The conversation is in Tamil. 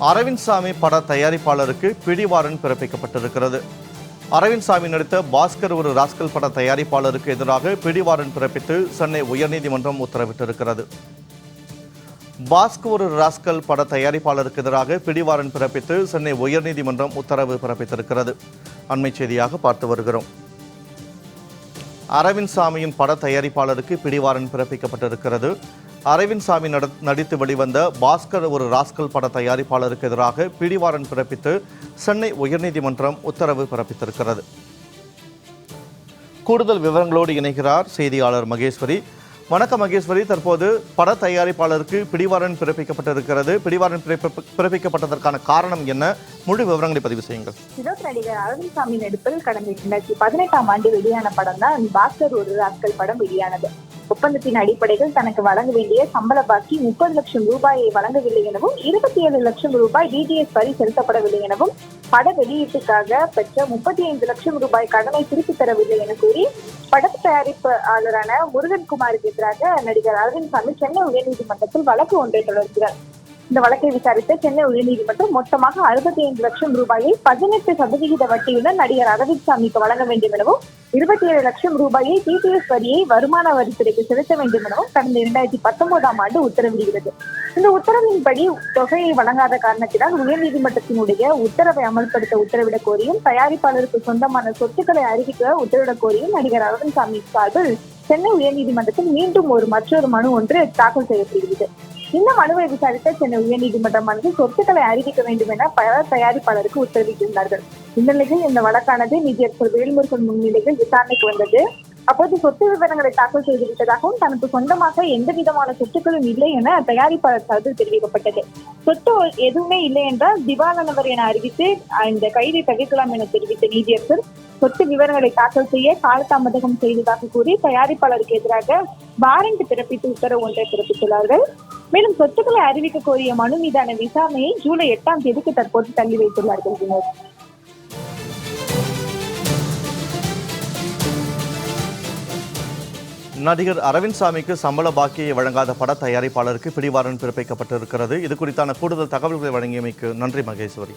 அரவிந்த் சாமி பட தயாரிப்பாளருக்கு பிடிவாரன் பிறப்பிக்கப்பட்டிருக்கிறது. அரவிந்த் சாமி நடித்த பாஸ்கர் ஒரு ராஸ்கல் பட தயாரிப்பாளருக்கு எதிராக பிடிவாரன் பிறப்பித்து சென்னை உயர்நீதிமன்றம் உத்தரவிட்டிருக்கிறது. பாஸ்கர் ஒரு ராஸ்கல் பட தயாரிப்பாளருக்கு எதிராக பிடிவாரன் பிறப்பித்து சென்னை உயர்நீதிமன்றம் உத்தரவு பிறப்பித்திருக்கிறது. அண்மை செய்தியாக பார்த்து வருகிறோம். அரவிந்த் சாமியின் பட தயாரிப்பாளருக்கு பிடிவாரன் பிறப்பிக்கப்பட்டிருக்கிறது. அரவிந்த் சாமி நடித்து வெளிவந்த பாஸ்கர் ஒரு ராஸ்கல் பட தயாரிப்பாளருக்கு எதிராக பிடிவாரன் பிறப்பித்து சென்னை உயர்நீதிமன்றம் உத்தரவு பிறப்பித்திருக்கிறது. கூடுதல் விவரங்களோடு இணைகிறார் செய்தியாளர் மகேஸ்வரி. வணக்கம் மகேஸ்வரி. தற்போது பட தயாரிப்பாளருக்கு பிடிவாரன் பிறப்பிக்கப்பட்டிருக்கிறது. பிடிவாரன் பிறப்பிக்கப்பட்டதற்கான காரணம் என்ன? முழு விவரங்களை பதிவு செய்யுங்கள். வினோத் நடிகர் அரவிந்த் சாமி நடிப்பில் கடந்த இரண்டாயிரத்தி பதினெட்டாம் ஆண்டு வெளியான படம் தான் பாஸ்கர் ஒரு ராஸ்கல் படம் வெளியானது. ஒப்பந்தத்தின் அடிப்படையில் தனக்கு வழங்க வேண்டிய சம்பள பாக்கி முப்பது லட்சம் ரூபாயை வழங்கவில்லை எனவும் இருபத்தி ஏழு லட்சம் ரூபாய் டிடிஎஸ் வரி செலுத்தப்படவில்லை எனவும் பட வெளியீட்டுக்காக பெற்ற முப்பத்தி ஐந்து லட்சம் ரூபாய் கடனை திருப்பித் தரவில்லை என கூறி பட தயாரிப்பாளரான முருகன்குமாருக்கு எதிராக நடிகர் அரவிந்த் சாமி சென்னை உயர்நீதிமன்றத்தில் வழக்கு ஒன்றை தொடர்கிறார். இந்த வழக்கை விசாரித்த சென்னை உயர்நீதிமன்றம் மொத்தமாக அறுபத்தி ஐந்து லட்சம் ரூபாயை பதினெட்டு சதவிகித வட்டியுடன் நடிகர் அரவிந்த் சாமிக்கு வழங்க வேண்டும் எனவும் இருபத்தி ஏழு லட்சம் ரூபாயை டிடிஎஸ் வரியை வருமான வரித்துறைக்கு செலுத்த வேண்டும் எனவும் கடந்த இரண்டாயிரத்தி பத்தொன்பதாம் ஆண்டு உத்தரவிடுகிறது. இந்த உத்தரவின்படி தொகையை வழங்காத காரணத்தினால் உயர்நீதிமன்றத்தினுடைய உத்தரவை அமல்படுத்த உத்தரவிடக் கோரியும் தயாரிப்பாளருக்கு சொந்தமான சொத்துக்களை அறிவிக்க உத்தரவிடக் கோரியும் நடிகர் அரவிந்த் சாமி சார்பில் சென்னை உயர்நீதிமன்றத்தில் மீண்டும் ஒரு மற்றொரு மனு ஒன்று தாக்கல் செய்யப்படுகிறது. இந்த மனுவை விசாரித்த சென்னை உயர்நீதிமன்றமானது சொத்துக்களை அறிவிக்க வேண்டும் என பல தயாரிப்பாளருக்கு உத்தரவிட்டிருந்தார்கள். இந்த நிலையில் இந்த வழக்கானது நீதியரசர் வேல்முருகன் முன்னிலையில் விசாரணைக்கு வந்தது. அப்போது சொத்து விவரங்களை தாக்கல் செய்துவிட்டதாகவும் தனக்கு சொந்தமாக எந்த விதமான சொத்துக்களும் இல்லை என தயாரிப்பாளர் சார்பில் தெரிவிக்கப்பட்டது. சொத்து எதுவுமே இல்லை என்றால் திவாலானவர் என அறிவித்து இந்த கைதை தவிர்க்கலாம் என தெரிவித்த நீதியரசர் சொத்து விவரங்களை தாக்கல் செய்ய காலதாமதகம் செய்ததாக கூறி தயாரிப்பாளருக்கு எதிராக வாரண்ட் பிறப்பித்து உத்தரவு ஒன்றை பிறப்பித்துள்ளார்கள். மேலும் சொத்துக்களை அறிவிக்க கோரிய மனு மீதான விசாரணையை ஜூலை எட்டாம் தேதிக்கு தற்போது தள்ளி வைத்துள்ளார்கள் வினோத் நடிகர் அரவிந்த் சாமிக்கு சம்பள பாக்கியை வழங்காத பட தயாரிப்பாளருக்கு பிடிவாரன் பிறப்பிக்கப்பட்டிருக்கிறது. இது குறித்தான கூடுதல் தகவல்களை வழங்கியமைக்கு நன்றி மகேஸ்வரி.